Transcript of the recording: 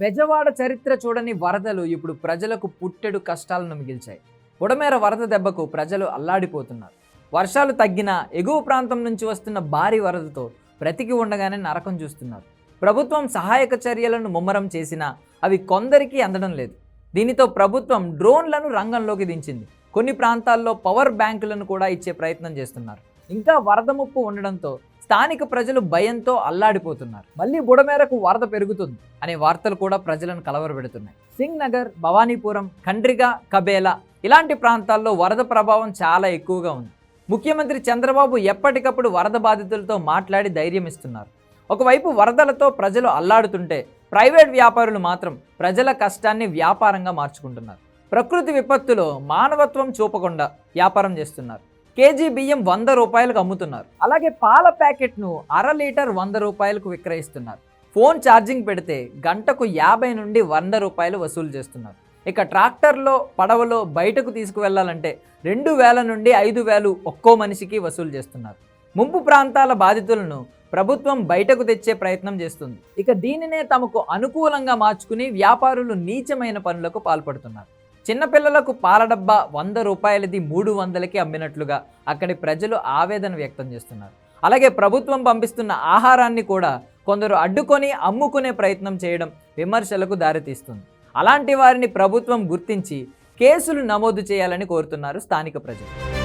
బెజవాడ చరిత్ర చూడని వరదలు ఇప్పుడు ప్రజలకు పుట్టెడు కష్టాలను మిగిల్చాయి. బుడమేర వరద దెబ్బకు ప్రజలు అల్లాడిపోతున్నారు. వర్షాలు తగ్గినా ఎగువ ప్రాంతం నుంచి వస్తున్న భారీ వరదతో బ్రతికి ఉండగానే నరకం చూస్తున్నారు. ప్రభుత్వం సహాయక చర్యలను ముమ్మరం చేసినా అవి కొందరికి అందడం లేదు. దీనితో ప్రభుత్వం డ్రోన్లను రంగంలోకి దించింది. కొన్ని ప్రాంతాల్లో పవర్ బ్యాంకులను కూడా ఇచ్చే ప్రయత్నం చేస్తున్నారు. ఇంకా వరద ముప్పు ఉండడంతో స్థానిక ప్రజలు భయంతో అల్లాడిపోతున్నారు. మళ్ళీ బుడమేరకు వరద పెరుగుతుంది అనే వార్తలు కూడా ప్రజలను కలవరపెడుతున్నాయి సింగ్ నగర్ భవానీపురం ఖండ్రిగా కబేలా ఇలాంటి ప్రాంతాల్లో వరద ప్రభావం చాలా ఎక్కువగా ఉంది. ముఖ్యమంత్రి చంద్రబాబు ఎప్పటికప్పుడు వరద బాధితులతో మాట్లాడి ధైర్యం ఇస్తున్నారు. ఒకవైపు వరదలతో ప్రజలు అల్లాడుతుంటే ప్రైవేట్ వ్యాపారులు మాత్రం ప్రజల కష్టాన్ని వ్యాపారంగా మార్చుకుంటున్నారు. ప్రకృతి విపత్తులో మానవత్వం చూపకుండా వ్యాపారం చేస్తున్నారు. కేజీ బియ్యం వంద రూపాయలకు అమ్ముతున్నారు. అలాగే పాల ప్యాకెట్ను అర లీటర్ వంద రూపాయలకు విక్రయిస్తున్నారు. ఫోన్ ఛార్జింగ్ పెడితే గంటకు యాభై నుండి వంద రూపాయలు వసూలు చేస్తున్నారు. ఇక ట్రాక్టర్లో పడవలో బయటకు తీసుకువెళ్ళాలంటే రెండు వేల నుండి ఐదు వేలు ఒక్కో మనిషికి వసూలు చేస్తున్నారు. ముంపు ప్రాంతాల బాధితులను ప్రభుత్వం బయటకు తెచ్చే ప్రయత్నం చేస్తుంది. ఇక దీనినే తమకు అనుకూలంగా మార్చుకుని వ్యాపారులు నీచమైన పనులకు పాల్పడుతున్నారు. చిన్నపిల్లలకు పాల డబ్బా వంద రూపాయలది మూడు వందలకి అమ్మినట్లుగా అక్కడి ప్రజలు ఆవేదన వ్యక్తం చేస్తున్నారు. అలాగే ప్రభుత్వం పంపిస్తున్న ఆహారాన్ని కూడా కొందరు అడ్డుకొని అమ్ముకునే ప్రయత్నం చేయడం విమర్శలకు దారితీస్తుంది. అలాంటి వారిని ప్రభుత్వం గుర్తించి కేసులు నమోదు చేయాలని కోరుతున్నారు స్థానిక ప్రజలు.